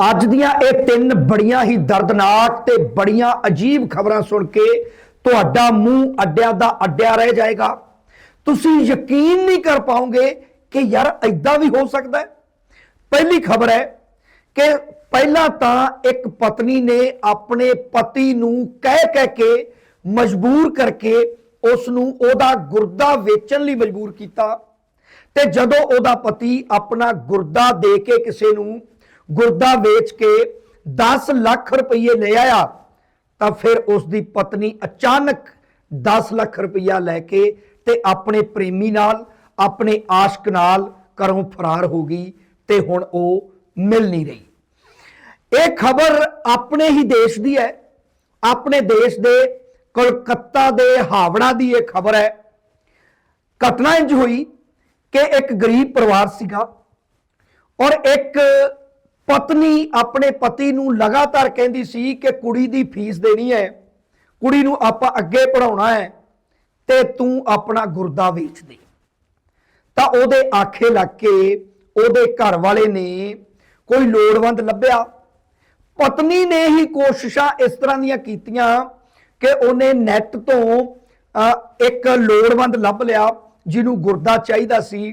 ਅੱਜ ਦੀਆਂ ਇਹ ਤਿੰਨ ਬੜੀਆਂ ਹੀ ਦਰਦਨਾਕ ਤੇ ਬੜੀਆਂ ਅਜੀਬ ਖਬਰਾਂ ਸੁਣ ਕੇ ਤੁਹਾਡਾ ਮੂੰਹ ਅੱਡਿਆਂ ਦਾ ਅੱਡਿਆ ਰਹਿ ਜਾਏਗਾ। ਤੁਸੀਂ ਯਕੀਨ ਨਹੀਂ ਕਰ ਪਾਓਗੇ ਕਿ ਯਾਰ ਐਦਾਂ ਵੀ ਹੋ ਸਕਦਾ ਹੈ। ਪਹਿਲੀ ਖਬਰ ਹੈ ਕਿ ਪਹਿਲਾਂ ਤਾਂ ਇੱਕ ਪਤਨੀ ਨੇ ਆਪਣੇ ਪਤੀ ਨੂੰ ਕਹਿ ਕਹਿ ਕੇ ਮਜਬੂਰ ਕਰਕੇ ਉਸ ਨੂੰ ਉਹਦਾ ਗੁਰਦਾ ਵੇਚਣ ਲਈ ਮਜਬੂਰ ਕੀਤਾ ਤੇ ਜਦੋਂ ਉਹਦਾ ਪਤੀ ਆਪਣਾ ਗੁਰਦਾ ਦੇ ਕੇ ਕਿਸੇ ਨੂੰ ਗੁਰਦਾ ਵੇਚ ਕੇ 10 ਲੱਖ ਰੁਪਏ ਲੈ ਆਇਆ, ਤਾਂ ਫਿਰ ਉਸ ਦੀ ਪਤਨੀ ਅਚਾਨਕ 10 ਲੱਖ ਰੁਪਇਆ ਲੈ ਕੇ ਤੇ ਆਪਣੇ ਪ੍ਰੇਮੀ ਨਾਲ, ਆਪਣੇ ਆਸ਼ਕ ਨਾਲ ਘਰੋਂ ਫਰਾਰ ਹੋ ਗਈ ਤੇ ਹੁਣ ਉਹ ਮਿਲ ਨਹੀਂ ਰਹੀ। ਇਹ ਖਬਰ ਆਪਣੇ ਹੀ ਦੇਸ਼ ਦੀ ਹੈ। ਆਪਣੇ ਦੇਸ਼ ਦੇ ਕੋਲਕਾਤਾ ਦੇ ਹਾਵੜਾ ਦੀ ਇਹ ਖਬਰ ਹੈ। ਘਟਨਾ ਇੰਜ ਹੋਈ ਕਿ ਇੱਕ ਗਰੀਬ ਪਰਿਵਾਰ ਸੀਗਾ ਔਰ ਇੱਕ ਪਤਨੀ ਆਪਣੇ ਪਤੀ ਨੂੰ ਲਗਾਤਾਰ ਕਹਿੰਦੀ ਸੀ ਕਿ ਕੁੜੀ ਦੀ ਫੀਸ ਦੇਣੀ ਹੈ, ਕੁੜੀ ਨੂੰ ਆਪਾਂ ਅੱਗੇ ਪੜਾਉਣਾ ਹੈ ਤੇ ਤੂੰ ਆਪਣਾ ਗੁਰਦਾ ਵੇਚ ਦੇ। ਤਾਂ ਉਹਦੇ ਆਖੇ ਲੱਗ ਕੇ ਉਹਦੇ ਘਰ ਵਾਲੇ ਨੇ ਕੋਈ ਲੋੜਵੰਦ ਲੱਭਿਆ। ਪਤਨੀ ਨੇ ਹੀ ਕੋਸ਼ਿਸ਼ਾਂ ਇਸ ਤਰ੍ਹਾਂ ਦੀਆਂ ਕੀਤੀਆਂ ਕਿ ਉਹਨੇ ਨੈਟ ਤੋਂ ਇੱਕ ਲੋੜਵੰਦ ਲੱਭ ਲਿਆ, ਜਿਹਨੂੰ ਗੁਰਦਾ ਚਾਹੀਦਾ ਸੀ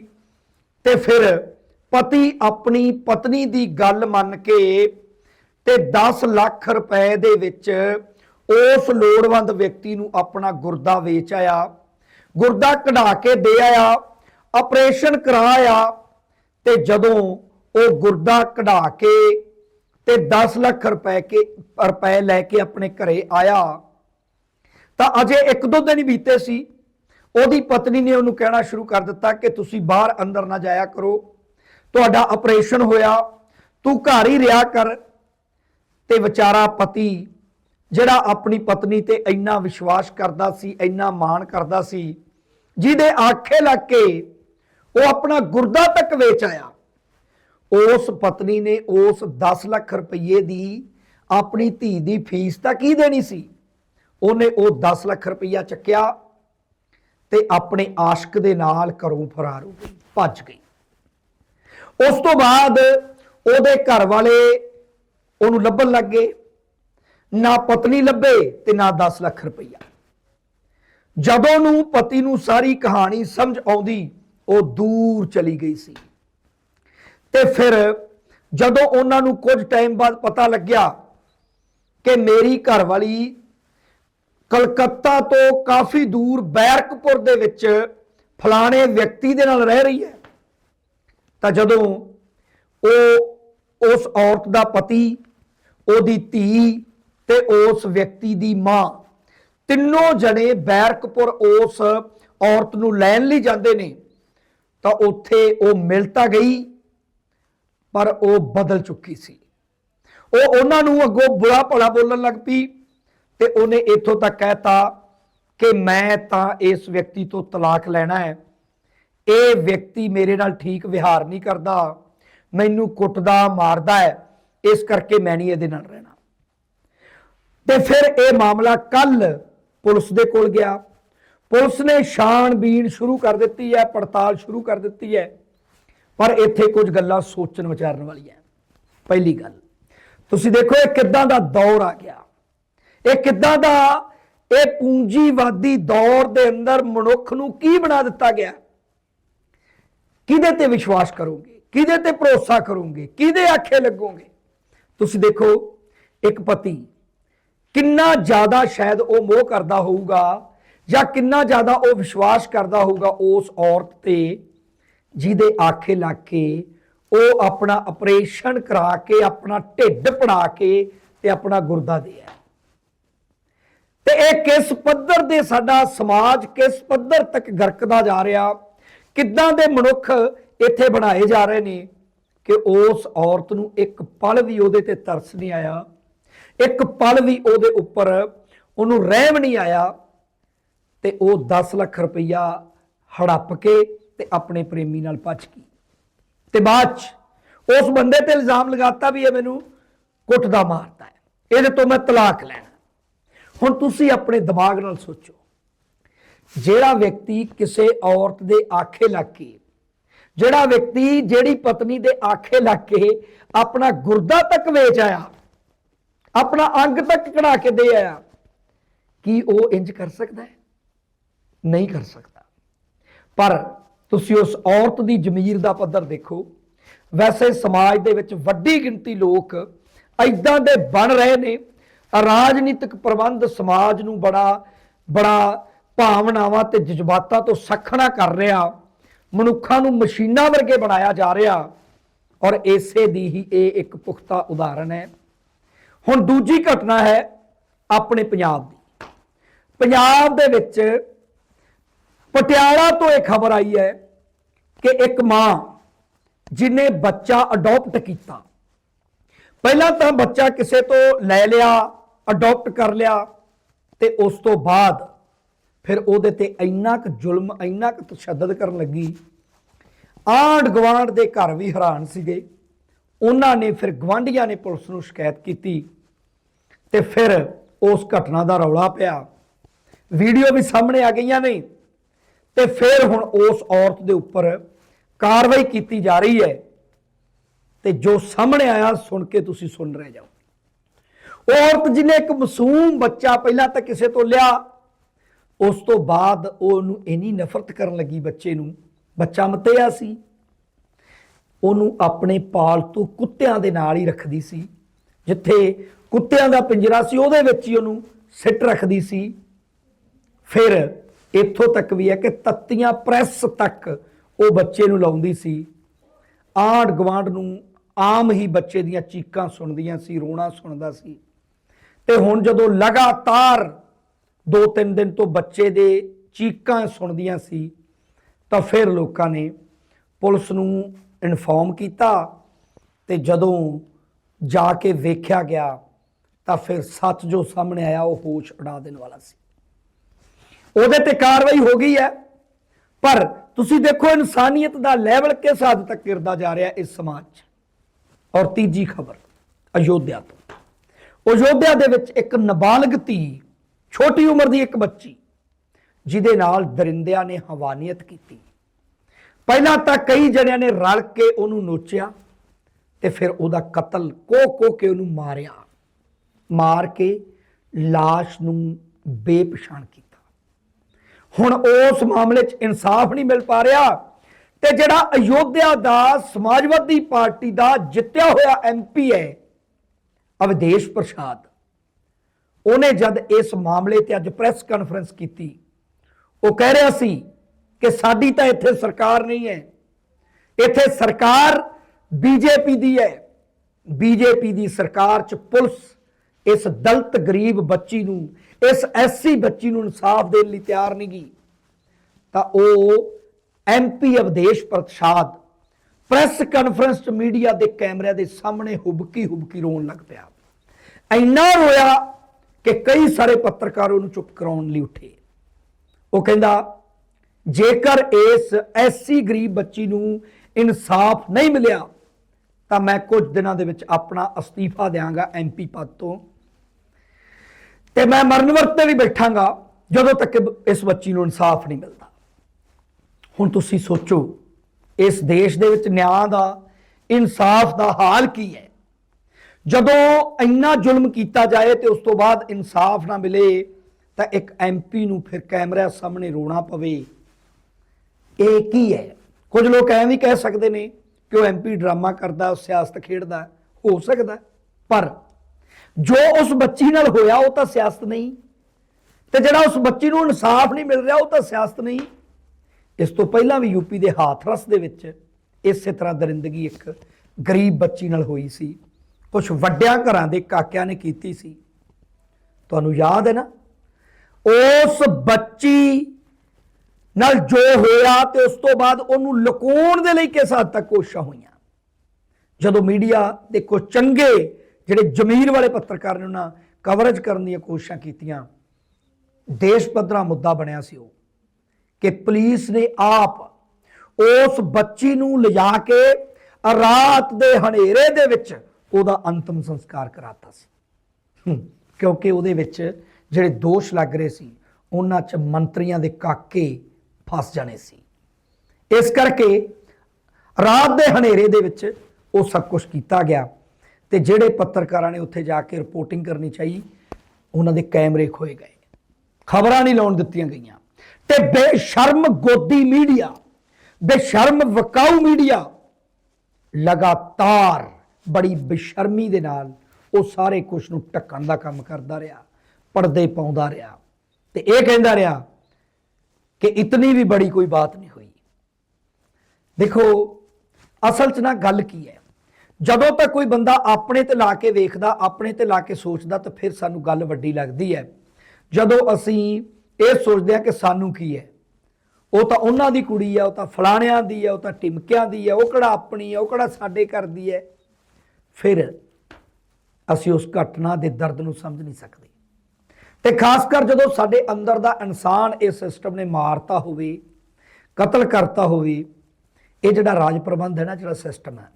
ਤੇ ਫਿਰ ਪਤੀ ਆਪਣੀ ਪਤਨੀ ਦੀ ਗੱਲ ਮੰਨ ਕੇ ਤੇ 10 ਲੱਖ ਰੁਪਏ ਦੇ ਵਿੱਚ ਉਸ ਲੋੜਵੰਦ ਵਿਅਕਤੀ ਨੂੰ ਆਪਣਾ ਗੁਰਦਾ ਵੇਚ ਆਇਆ। ਗੁਰਦਾ ਕਢਾ ਕੇ ਦੇ ਆਇਆ, ਆਪਰੇਸ਼ਨ ਕਰਾਇਆ ਤੇ ਜਦੋਂ ਉਹ ਗੁਰਦਾ ਕਢਾ ਕੇ ਤੇ 10 ਲੱਖ ਰੁਪਏ ਕੇ, ਰੁਪਏ ਲੈ ਕੇ ਆਪਣੇ ਘਰੇ ਆਇਆ। ਤਾਂ ਅਜੇ ਇੱਕ ਦੋ ਦਿਨ ਬੀਤੇ ਸੀ। ਉਹਦੀ ਪਤਨੀ ਨੇ ਉਹਨੂੰ ਕਹਿਣਾ ਸ਼ੁਰੂ ਕਰ ਦਿੱਤਾ ਕਿ ਤੁਸੀਂ ਬਾਹਰ ਅੰਦਰ ਨਾ ਜਾਇਆ ਕਰੋ। ਤੁਹਾਡਾ ਆਪਰੇਸ਼ਨ ਹੋਇਆ, ਤੂੰ ਘਰ ਹੀ ਰਿਹਾ ਕਰ ਤੇ ਵਿਚਾਰਾ ਪਤੀ, ਜਿਹੜਾ ਆਪਣੀ ਪਤਨੀ ਤੇ ਇੰਨਾ ਵਿਸ਼ਵਾਸ ਕਰਦਾ ਸੀ, ਇੰਨਾ ਮਾਣ ਕਰਦਾ ਸੀ, ਜਿਹਦੇ ਆਖੇ ਲੱਗ ਕੇ ਉਹ ਆਪਣਾ ਗੁਰਦਾ ਤੱਕ ਵੇਚ ਆਇਆ। ਉਸ ਪਤਨੀ ਨੇ ਉਸ 10 ਲੱਖ ਰੁਪਏ ਦੀ ਆਪਣੀ ਧੀ ਦੀ ਫੀਸ ਤਾਂ ਕੀ ਦੇਣੀ ਸੀ? ਉਹਨੇ ਉਹ 10 ਲੱਖ ਰੁਪਈਆ ਚੱਕਿਆ ਤੇ ਆਪਣੇ ਆਸ਼ਕ ਦੇ ਨਾਲ ਘਰੋਂ ਫਰਾਰ ਹੋ ਗਈ, ਭੱਜ ਗਈ। ਉਸ ਤੋਂ ਬਾਅਦ ਉਹਦੇ ਘਰ ਵਾਲੇ ਉਹਨੂੰ ਲੱਭਣ ਲੱਗੇ ਨਾ ਪਤਨੀ ਲੱਭੇ ਤੇ ਨਾ 10 ਲੱਖ ਰੁਪਈਆ। ਜਦੋਂ ਨੂੰ ਪਤੀ ਨੂੰ ਸਾਰੀ ਕਹਾਣੀ ਸਮਝ ਆਉਂਦੀ, ਉਹ ਦੂਰ ਚਲੀ ਗਈ ਸੀ। ਤੇ ਫਿਰ ਜਦੋਂ ਉਹਨਾਂ ਨੂੰ ਕੁਝ ਟਾਈਮ ਬਾਅਦ ਪਤਾ ਲੱਗਿਆ ਕਿ ਮੇਰੀ ਘਰਵਾਲੀ ਕਲਕੱਤਾ ਤੋਂ ਕਾਫੀ ਦੂਰ ਬੈਰਕਪੁਰ ਦੇ ਵਿੱਚ ਫਲਾਣੇ ਵਿਅਕਤੀ ਦੇ ਨਾਲ ਰਹਿ ਰਹੀ ਹੈ ਤਾਂ ਜਦੋਂ ਉਹ ਉਸ ਔਰਤ ਦਾ ਪਤੀ, ਉਹਦੀ ਧੀ ਤੇ ਉਸ ਵਿਅਕਤੀ ਦੀ ਮਾਂ ਤਿੰਨੋਂ ਜਣੇ ਬੈਰਕਪੁਰ ਉਸ ਔਰਤ ਨੂੰ ਲੈਣ ਲਈ ਜਾਂਦੇ ਨੇ, ਤਾਂ ਉੱਥੇ ਉਹ ਮਿਲ ਤਾਂ ਗਈ, ਪਰ ਉਹ ਬਦਲ ਚੁੱਕੀ ਸੀ। ਉਹ ਉਹਨਾਂ ਨੂੰ ਅੱਗੋਂ ਬੁਰਾ ਭਲਾ ਬੋਲਣ ਲੱਗ ਪਈ ਤੇ ਉਹਨੇ ਇੱਥੋਂ ਤੱਕ ਕਹਿਤਾ ਕਿ ਮੈਂ ਤਾਂ ਇਸ ਵਿਅਕਤੀ ਤੋਂ ਤਲਾਕ ਲੈਣਾ ਹੈ। ਇਹ ਵਿਅਕਤੀ ਮੇਰੇ ਨਾਲ ਠੀਕ ਵਿਹਾਰ ਨਹੀਂ ਕਰਦਾ, ਮੈਨੂੰ ਕੁੱਟਦਾ, ਮਾਰਦਾ ਹੈ, ਇਸ ਕਰਕੇ ਮੈਂ ਨਹੀਂ ਇਹਦੇ ਨਾਲ ਰਹਿਣਾ। ਤੇ ਫਿਰ ਇਹ ਮਾਮਲਾ ਕੱਲ ਪੁਲਿਸ ਦੇ ਕੋਲ ਗਿਆ। ਪੁਲਿਸ ਨੇ ਛਾਣਬੀਣ ਸ਼ੁਰੂ ਕਰ ਦਿੱਤੀ ਹੈ, ਪੜਤਾਲ ਸ਼ੁਰੂ ਕਰ ਦਿੱਤੀ ਹੈ, ਪਰ ਇੱਥੇ ਕੁਝ ਗੱਲਾਂ ਸੋਚਣ ਵਿਚਾਰਨ ਵਾਲੀਆਂ ਪਹਿਲੀ ਗੱਲ, ਤੁਸੀਂ ਦੇਖੋ ਇਹ ਕਿੱਦਾਂ ਦਾ ਦੌਰ ਆ ਗਿਆ। ਇਹ ਕਿੱਦਾਂ ਦਾ ਇਹ ਪੂੰਜੀਵਾਦੀ ਦੌਰ ਦੇ ਅੰਦਰ ਮਨੁੱਖ ਨੂੰ ਕੀ ਬਣਾ ਦਿੱਤਾ ਗਿਆ? ਕਿਹਦੇ ਤੇ ਵਿਸ਼ਵਾਸ ਕਰੋਗੇ? ਕਿਹਦੇ ਤੇ ਭਰੋਸਾ ਕਰੋਗੇ? ਕਿਹਦੇ ਆਖੇ ਲੱਗੋਗੇ? ਤੁਸੀਂ ਦੇਖੋ, ਇੱਕ ਪਤੀ ਕਿੰਨਾ ਜ਼ਿਆਦਾ ਸ਼ਾਇਦ ਉਹ ਮੋਹ ਕਰਦਾ ਹੋਊਗਾ ਜਾਂ ਕਿੰਨਾ ਜ਼ਿਆਦਾ ਉਹ ਵਿਸ਼ਵਾਸ ਕਰਦਾ ਹੋਊਗਾ ਉਸ ਔਰਤ ਤੇ, ਜਿਹਦੇ ਆਖੇ ਲੱਗ ਕੇ ਉਹ ਆਪਣਾ ਆਪਰੇਸ਼ਨ ਕਰਾ ਕੇ, ਆਪਣਾ ਢਿੱਡ ਪੜਾ ਕੇ ਤੇ ਆਪਣਾ ਗੁਰਦਾ ਦੇ ਆ ਤੇ ਇਹ ਕਿਸ ਪੱਧਰ ਦੇ ਸਾਡਾ ਸਮਾਜ, ਕਿਸ ਪੱਧਰ ਤੱਕ ਗਰਕਦਾ ਜਾ ਰਿਹਾ? ਕਿੱਦਾਂ ਦੇ ਮਨੁੱਖ ਇੱਥੇ ਬਣਾਏ ਜਾ ਰਹੇ ਨੇ ਕਿ ਉਸ ਔਰਤ ਨੂੰ ਇੱਕ ਪਲ ਵੀ ਉਹਦੇ ਤੇ ਤਰਸ ਨਹੀਂ ਆਇਆ, ਇੱਕ ਪਲ ਵੀ ਉਹਦੇ ਉੱਪਰ ਉਹਨੂੰ ਰਹਿਮ ਨਹੀਂ ਆਇਆ ਤੇ ਉਹ 10 ਲੱਖ ਰੁਪਈਆ ਹੜੱਪ ਕੇ ਤੇ ਆਪਣੇ ਪ੍ਰੇਮੀ ਨਾਲ ਭੱਜ ਗਈ। ਤੇ ਬਾਅਦ ਚ ਉਸ ਬੰਦੇ ਤੇ ਇਲਜ਼ਾਮ ਲਗਾਤਾ ਵੀ ਇਹ ਮੈਨੂੰ ਕੁੱਟਦਾ ਮਾਰਦਾ ਹੈ, ਇਹਦੇ ਤੋਂ ਮੈਂ ਤਲਾਕ ਲੈਣਾ। ਹੁਣ ਤੁਸੀਂ ਆਪਣੇ ਦਿਮਾਗ ਨਾਲ ਸੋਚੋ ਜਿਹੜਾ ਵਿਅਕਤੀ ਕਿਸੇ ਔਰਤ ਦੇ ਆਖੇ ਲੱਗ ਕੇ ਜਿਹੜਾ ਵਿਅਕਤੀ ਜਿਹੜੀ ਪਤਨੀ ਦੇ ਆਖੇ ਲੱਗ ਕੇ ਆਪਣਾ ਗੁਰਦਾ ਤੱਕ ਵੇਚ ਆਇਆ, ਆਪਣਾ ਅੰਗ ਤੱਕ ਕਢਾ ਕੇ ਦੇ ਆਇਆ, ਕੀ ਉਹ ਇੰਜ ਕਰ ਸਕਦਾ ਹੈ? ਨਹੀਂ ਕਰ ਸਕਦਾ। ਪਰ ਤੁਸੀਂ ਉਸ ਔਰਤ ਦੀ ਜ਼ਮੀਰ ਦਾ ਪੱਧਰ ਦੇਖੋ, ਵੈਸੇ ਸਮਾਜ ਦੇ ਵਿੱਚ ਵੱਡੀ ਗਿਣਤੀ ਲੋਕ ਐਦਾਂ ਦੇ ਬਣ ਰਹੇ ਨੇ। ਰਾਜਨੀਤਿਕ ਪ੍ਰਬੰਧ ਸਮਾਜ ਨੂੰ ਬੜਾ ਬੜਾ ਭਾਵਨਾਵਾਂ ਤੇ ਜਜ਼ਬਾਤਾਂ ਤੋਂ ਸਖਣਾ ਕਰ ਰਿਹਾ, ਮਨੁੱਖਾਂ ਨੂੰ ਮਸ਼ੀਨਾਂ ਵਰਗੇ ਬਣਾਇਆ ਜਾ ਰਿਹਾ। ਔਰ ਇਸੇ ਦੀ ਹੀ ਇਹ ਇੱਕ ਪੁਖਤਾ ਉਦਾਹਰਣ ਹੈ। ਹੁਣ ਦੂਜੀ ਘਟਨਾ ਹੈ ਆਪਣੇ ਪੰਜਾਬ ਦੀ। ਪੰਜਾਬ ਦੇ ਵਿੱਚ ਪਟਿਆਲਾ ਤੋਂ ਇਹ ਖਬਰ ਆਈ ਹੈ ਕਿ ਇੱਕ ਮਾਂ ਜਿਨੇ ਬੱਚਾ ਅਡਾਪਟ ਕੀਤਾ। ਪਹਿਲਾਂ ਤਾਂ ਬੱਚਾ ਕਿਸੇ ਤੋਂ ਲੈ ਲਿਆ ਅਡਾਪਟ ਕਰ ਲਿਆ ਤੇ ਉਸ ਤੋਂ ਬਾਅਦ ਫਿਰ ਉਹਦੇ ਤੇ ਇੰਨਾ ਕੁ ਜ਼ੁਲਮ, ਇੰਨਾ ਕੁ ਤਸ਼ੱਦਦ ਕਰਨ ਲੱਗੀ। ਆਂਢ ਗਵਾਂਢ ਦੇ ਘਰ ਵੀ ਹੈਰਾਨ ਸੀਗੇ। ਉਹਨਾਂ ਨੇ ਫਿਰ ਗਵਾਂਢੀਆਂ ਨੇ ਪੁਲਿਸ ਨੂੰ ਸ਼ਿਕਾਇਤ ਕੀਤੀ ਤੇ ਫਿਰ ਉਸ ਘਟਨਾ ਦਾ ਰੌਲਾ ਪਿਆ। ਵੀਡੀਓ ਵੀ ਸਾਹਮਣੇ ਆ ਗਈਆਂ ਨੇ। ਤੇ ਫਿਰ ਹੁਣ ਉਸ ਔਰਤ ਦੇ ਉੱਪਰ ਕਾਰਵਾਈ ਕੀਤੀ ਜਾ ਰਹੀ ਹੈ। ਤੇ ਜੋ ਸਾਹਮਣੇ ਆਇਆ, ਸੁਣ ਕੇ ਤੁਸੀਂ ਸੁਣ ਰਹੇ ਜਾਓ। ਉਹ ਔਰਤ ਜਿਹਨੇ ਇੱਕ ਮਾਸੂਮ ਬੱਚਾ ਪਹਿਲਾਂ ਤਾਂ ਕਿਸੇ ਤੋਂ ਲਿਆ ਉਸ ਤੋਂ ਬਾਅਦ ਉਹ ਉਹਨੂੰ ਇੰਨੀ ਨਫ਼ਰਤ ਕਰਨ ਲੱਗੀ ਬੱਚੇ ਨੂੰ, ਬੱਚਾ ਮਤਿਆ ਸੀ। ਉਹਨੂੰ ਆਪਣੇ ਪਾਲਤੂ ਕੁੱਤਿਆਂ ਦੇ ਨਾਲ ਹੀ ਰੱਖਦੀ ਸੀ। ਜਿੱਥੇ ਕੁੱਤਿਆਂ ਦਾ ਪਿੰਜਰਾ ਸੀ, ਉਹਦੇ ਵਿੱਚ ਹੀ ਉਹਨੂੰ ਸਿੱਟ ਰੱਖਦੀ ਸੀ। ਫਿਰ ਇੱਥੋਂ ਤੱਕ ਵੀ ਹੈ ਕਿ ਤੱਤੀਆਂ ਪ੍ਰੈਸ ਤੱਕ ਉਹ ਬੱਚੇ ਨੂੰ ਲਾਉਂਦੀ ਸੀ। ਆਂਢ ਗਵਾਂਢ ਨੂੰ ਆਮ ਹੀ ਬੱਚੇ ਦੀਆਂ ਚੀਕਾਂ ਸੁਣਦੀਆਂ ਸੀ, ਰੋਣਾ ਸੁਣਦਾ ਸੀ। ਤੇ ਹੁਣ ਜਦੋਂ ਲਗਾਤਾਰ 2-3 ਦਿਨ ਤੋਂ ਬੱਚੇ ਦੇ ਚੀਕਾਂ ਸੁਣਦੀਆਂ ਸੀ, ਤਾਂ ਫਿਰ ਲੋਕਾਂ ਨੇ ਪੁਲਿਸ ਨੂੰ ਇਨਫੋਰਮ ਕੀਤਾ ਤੇ ਜਦੋਂ ਜਾ ਕੇ ਵੇਖਿਆ ਗਿਆ, ਤਾਂ ਫਿਰ ਸੱਚ ਜੋ ਸਾਹਮਣੇ ਆਇਆ, ਉਹ ਹੋਸ਼ ਉਡਾ ਦੇਣ ਵਾਲਾ ਸੀ। ਉਹਦੇ ਤੇ ਕਾਰਵਾਈ ਹੋ ਗਈ ਹੈ, ਪਰ ਤੁਸੀਂ ਦੇਖੋ ਇਨਸਾਨੀਅਤ ਦਾ ਲੈਵਲ ਕਿਸ ਹੱਦ ਤੱਕ ਗਿਰਦਾ ਜਾ ਰਿਹਾ ਇਸ ਸਮਾਜ 'ਚ। ਔਰ ਤੀਜੀ ਖਬਰ, ਅਯੋਧਿਆ ਤੋਂ। ਅਯੋਧਿਆ ਦੇ ਵਿੱਚ ਇੱਕ ਨਾਬਾਲਗ ਧੀ ਛੋਟੀ ਉਮਰ ਦੀ ਇੱਕ ਬੱਚੀ, ਜਿਹਦੇ ਨਾਲ ਦਰਿੰਦਿਆਂ ਨੇ ਹਵਾਨੀਅਤ ਕੀਤੀ। ਪਹਿਲਾਂ ਤਾਂ ਕਈ ਜਣਿਆਂ ਨੇ ਰਲ ਕੇ ਉਹਨੂੰ ਨੋਚਿਆ ਤੇ ਫਿਰ ਉਹਦਾ ਕਤਲ ਕੋ ਕੋ ਕੇ ਉਹਨੂੰ ਮਾਰਿਆ। ਮਾਰ ਕੇ লাশ ਨੂੰ ਬੇਪਛਾਣ ਕੀਤਾ। ਹੁਣ ਉਸ ਮਾਮਲੇ 'ਚ ਇਨਸਾਫ ਨਹੀਂ ਮਿਲ ਪਾ ਰਿਹਾ ਤੇ ਜਿਹੜਾ ਅਯੋਧਿਆ ਦਾ ਸਮਾਜਵਾਦੀ ਪਾਰਟੀ ਦਾ ਜਿੱਤਿਆ ਹੋਇਆ ਐਮਪੀ ਹੈ, ਅਵਦੇਸ਼ ਪ੍ਰਸਾਦ ਉਹਨੇ ਜਦ ਇਸ ਮਾਮਲੇ ਤੇ ਅੱਜ ਪ੍ਰੈਸ ਕਾਨਫਰੰਸ ਕੀਤੀ, ਉਹ ਕਹਿ ਰਿਹਾ ਸੀ ਕਿ ਸਾਡੀ ਤਾਂ ਇੱਥੇ ਸਰਕਾਰ ਨਹੀਂ ਹੈ। ਇੱਥੇ ਸਰਕਾਰ ਬੀਜੇਪੀ ਦੀ ਹੈ। ਬੀਜੇਪੀ ਦੀ ਸਰਕਾਰ 'ਚ ਪੁਲਿਸ ਇਸ ਦਲਤ ਗਰੀਬ ਬੱਚੀ ਨੂੰ, ਇਸ ਐਸਸੀ ਬੱਚੀ ਨੂੰ ਇਨਸਾਫ ਦੇਣ ਲਈ ਤਿਆਰ ਨਹੀਂ ਗਈ। ਤਾਂ ਉਹ MP Awadhesh Prasad press conference 'ਚ ਮੀਡੀਆ ਦੇ ਕੈਮਰਿਆਂ ਦੇ ਸਾਹਮਣੇ ਹੁਬਕੀ ਹੁਬਕੀ ਰੋਣ ਲੱਗ ਪਿਆ। ਇੰਨਾ ਰੋਇਆ ਕਿ ਕਈ ਸਾਰੇ ਪੱਤਰਕਾਰ ਉਹਨੂੰ ਚੁੱਪ ਕਰਾਉਣ ਲਈ ਉੱਠੇ। ਉਹ ਕਹਿੰਦਾ, ਜੇਕਰ ਇਸ ਐਸੀ ਗਰੀਬ ਬੱਚੀ ਨੂੰ ਇਨਸਾਫ ਨਹੀਂ ਮਿਲਿਆ, ਤਾਂ ਮੈਂ ਕੁਝ ਦਿਨਾਂ ਦੇ ਵਿੱਚ ਆਪਣਾ ਅਸਤੀਫਾ ਦਿਆਂਗਾ ਐਮਪੀ ਪਦ ਤੋਂ। ਤੇ ਮੈਂ ਮਰਨ ਵਰਤ ਤੇ ਵੀ ਬੈਠਾਂਗਾ, ਜਦੋਂ ਤੱਕ ਇਸ ਬੱਚੀ ਨੂੰ ਇਨਸਾਫ ਨਹੀਂ ਮਿਲਦਾ। ਹੁਣ ਤੁਸੀਂ ਸੋਚੋ, ਇਸ ਦੇਸ਼ ਦੇ ਵਿੱਚ ਨਿਆਂ ਦਾ, ਇਨਸਾਫ ਦਾ ਹਾਲ ਕੀ ਹੈ? ਜਦੋਂ ਇੰਨਾ ਜ਼ੁਲਮ ਕੀਤਾ ਜਾਏ ਤੇ ਉਸ ਤੋਂ ਬਾਅਦ ਇਨਸਾਫ ਨਾ ਮਿਲੇ, ਤਾਂ ਇੱਕ ਐਮਪੀ ਨੂੰ ਫਿਰ ਕੈਮਰਾ ਸਾਹਮਣੇ ਰੋਣਾ ਪਵੇ। ਇਹ ਕੀ ਹੈ? ਕੁਝ ਲੋਕ ਐਂ ਵੀ ਕਹਿ ਸਕਦੇ ਨੇ ਕਿ ਉਹ ਐਮਪੀ ਡਰਾਮਾ ਕਰਦਾ ਸਿਆਸਤ ਖੇਡਦਾ, ਹੋ ਸਕਦਾ। ਪਰ ਜੋ ਉਸ ਬੱਚੀ ਨਾਲ ਹੋਇਆ, ਉਹ ਤਾਂ ਸਿਆਸਤ ਨਹੀਂ। ਤੇ ਜਿਹੜਾ ਉਸ ਬੱਚੀ ਨੂੰ ਇਨਸਾਫ ਨਹੀਂ ਮਿਲ ਰਿਹਾ, ਉਹ ਤਾਂ ਸਿਆਸਤ ਨਹੀਂ। ਇਸ ਤੋਂ ਪਹਿਲਾਂ ਵੀ ਯੂਪੀ ਦੇ ਹਾਥਰਸ ਦੇ ਵਿੱਚ ਇਸੇ ਤਰ੍ਹਾਂ ਦਰਿੰਦਗੀ ਇੱਕ ਗਰੀਬ ਬੱਚੀ ਨਾਲ ਹੋਈ ਸੀ। ਕੁਝ ਵੱਡਿਆਂ ਘਰਾਂ ਦੇ ਕਾਕਿਆਂ ਨੇ ਕੀਤੀ ਸੀ। ਤੁਹਾਨੂੰ ਯਾਦ ਹੈ ਨਾ? ਉਸ ਬੱਚੀ ਨਾਲ ਜੋ ਹੋਇਆ ਤੇ ਉਸ ਤੋਂ ਬਾਅਦ ਉਹਨੂੰ ਲੁਕਾਉਣ ਦੇ ਲਈ ਕਿਸ ਹੱਦ ਤੱਕ ਕੋਸ਼ਿਸ਼ਾਂ ਹੋਈਆਂ? ਜਦੋਂ ਮੀਡੀਆ ਦੇ ਕੁਝ ਚੰਗੇ ਜਿਹੜੇ ਜ਼ਮੀਰ ਵਾਲੇ ਪੱਤਰਕਾਰ ਨੇ ਉਹਨਾਂ ਕਵਰੇਜ ਕਰਨ ਦੀਆਂ ਕੋਸ਼ਿਸ਼ਾਂ ਕੀਤੀਆਂ, ਦੇਸ਼ ਪੱਧਰਾ ਮੁੱਦਾ ਬਣਿਆ ਸੀ ਉਹ ਕਿ ਪੁਲਿਸ ਨੇ ਆਪ ਉਸ ਬੱਚੀ ਨੂੰ ਲਿਜਾ ਕੇ ਰਾਤ ਦੇ ਹਨੇਰੇ ਦੇ ਵਿੱਚ ਉਹਦਾ ਅੰਤਮ ਸੰਸਕਾਰ ਕਰਾਤਾ ਸੀ। ਕਿਉਂਕਿ ਉਹਦੇ ਵਿੱਚ ਜਿਹੜੇ ਦੋਸ਼ ਲੱਗ ਰਹੇ ਸੀ, ਉਹਨਾਂ 'ਚ ਮੰਤਰੀਆਂ ਦੇ ਕਾਕੇ ਫਸ ਜਾਣੇ ਸੀ। ਇਸ ਕਰਕੇ ਰਾਤ ਦੇ ਹਨੇਰੇ ਦੇ ਵਿੱਚ ਉਹ ਸਭ ਕੁਝ ਕੀਤਾ ਗਿਆ ਤੇ ਜਿਹੜੇ ਪੱਤਰਕਾਰਾਂ ਨੇ ਉੱਥੇ ਜਾ ਕੇ ਰਿਪੋਰਟਿੰਗ ਕਰਨੀ ਚਾਹੀ, ਉਹਨਾਂ ਦੇ ਕੈਮਰੇ ਖੋਏ ਗਏ। ਖਬਰਾਂ ਨਹੀਂ ਲਾਉਣ ਦਿੱਤੀਆਂ ਗਈਆਂ। ਤੇ ਬੇਸ਼ਰਮ ਗੋਦੀ ਮੀਡੀਆ, ਬੇਸ਼ਰਮ ਵਕਾਊ ਮੀਡੀਆ ਲਗਾਤਾਰ ਬੜੀ ਬੇਸ਼ਰਮੀ ਦੇ ਨਾਲ ਉਹ ਸਾਰੇ ਕੁਝ ਨੂੰ ਢੱਕਣ ਦਾ ਕੰਮ ਕਰਦਾ ਰਿਹਾ, ਪਰਦੇ ਪਾਉਂਦਾ ਰਿਹਾ ਤੇ ਇਹ ਕਹਿੰਦਾ ਰਿਹਾ ਕਿ ਇਤਨੀ ਵੀ ਬੜੀ ਕੋਈ ਬਾਤ ਨਹੀਂ ਹੋਈ। ਦੇਖੋ, ਅਸਲ 'ਚ ਨਾ ਗੱਲ ਕੀ ਹੈ? ਜਦੋਂ ਤਾਂ ਕੋਈ ਬੰਦਾ ਆਪਣੇ ਤੇ ਲਾ ਕੇ ਵੇਖਦਾ, ਆਪਣੇ ਤੇ ਲਾ ਕੇ ਸੋਚਦਾ ਤਾਂ ਫਿਰ ਸਾਨੂੰ ਗੱਲ ਵੱਡੀ ਲੱਗਦੀ ਹੈ। ਜਦੋਂ ਅਸੀਂ ਇਹ ਸੋਚਦੇ ਹਾਂ ਕਿ ਸਾਨੂੰ ਕੀ ਹੈ? ਉਹ ਤਾਂ ਉਹਨਾਂ ਦੀ ਕੁੜੀ ਹੈ, ਉਹ ਤਾਂ ਫਲਾਣਿਆਂ ਦੀ ਹੈ, ਉਹ ਤਾਂ ਟਿਮਕਿਆਂ ਦੀ ਹੈ, ਉਹ ਕਿਹੜਾ ਆਪਣੀ ਹੈ, ਉਹ ਕਿਹੜਾ ਸਾਡੇ ਘਰ ਦੀ ਹੈ? ਫਿਰ ਅਸੀਂ ਉਸ ਘਟਨਾ ਦੇ ਦਰਦ ਨੂੰ ਸਮਝ ਨਹੀਂ ਸਕਦੇ। ਤੇ ਖਾਸ ਕਰ ਜਦੋਂ ਸਾਡੇ ਅੰਦਰ ਦਾ ਇਨਸਾਨ ਇਸ ਸਿਸਟਮ ਨੇ ਮਾਰਤਾ ਹੋਵੇ, ਕਤਲ ਕਰਤਾ ਹੋਵੇ, ਇਹ ਜਿਹੜਾ ਰਾਜ ਪ੍ਰਬੰਧ ਹੈ ਨਾ, ਜਿਹੜਾ ਸਿਸਟਮ ਹੈ,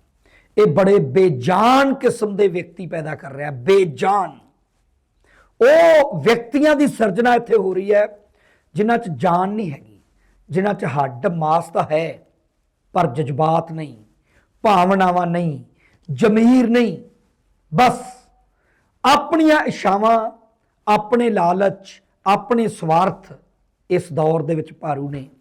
ਇਹ ਬੜੇ ਬੇਜਾਨ ਕਿਸਮ ਦੇ ਵਿਅਕਤੀ ਪੈਦਾ ਕਰ ਰਿਹਾ, ਬੇਜਾਨ। ਉਹ ਵਿਅਕਤੀਆਂ ਦੀ ਸਿਰਜਣਾ ਇੱਥੇ ਹੋ ਰਹੀ ਹੈ, ਜਿਨ੍ਹਾਂ 'ਚ ਜਾਨ ਨਹੀਂ ਹੈਗੀ, ਜਿਨ੍ਹਾਂ 'ਚ ਹੱਡ ਮਾਸ ਤਾਂ ਹੈ, ਪਰ ਜਜ਼ਬਾਤ ਨਹੀਂ, ਭਾਵਨਾਵਾਂ ਨਹੀਂ ਜ਼ਮੀਰ ਨਹੀਂ। ਬਸ ਆਪਣੀਆਂ ਇਸ਼ਾਵਾਂ ਆਪਣੇ ਲਾਲਚ, ਆਪਣੇ ਸਵਾਰਥ ਇਸ ਦੌਰ ਦੇ ਵਿੱਚ ਭਾਰੂ ਨੇ।